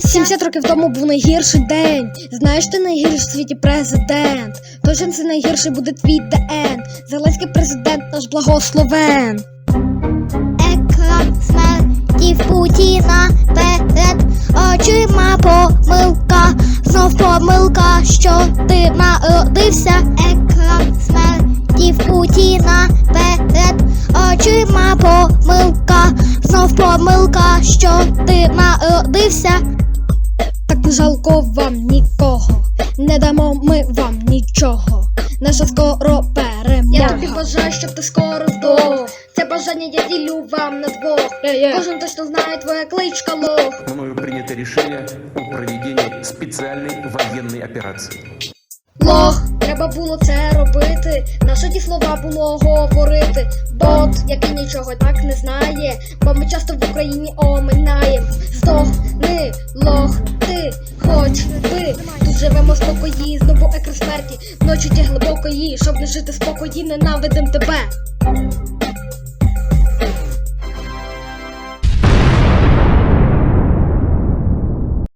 70 років тому був найгірший день. Знаєш, ти найгірший в світі президент. Точно це найгірший буде твій ДН. Зеленський президент наш благословен. Екран смертів Путіна перед очима помилка, знов помилка, що ти народився. Екран смертів Путіна перед очима помилка, знов помилка, що ти народився. Жалко вам нікого. Не дамо ми вам нічого. Наша скоро перемога. Я тобі бажаю, щоб ти скоро здох. Це бажання я ділю вам на двох. Кожен точно знає твоя кличка лох. Мною принято решение о проведении специальной военной операции. Лох, треба було це робити. Наші ті слова було говорити. Бот, який нічого так не знає, бо ми часто в Україні оминаєм. Здохни, лох, ти хоч ви Тут живемо спокої, знову екра смерті. Ночі ті глибокої, щоб не жити спокої, ненавидим тебе.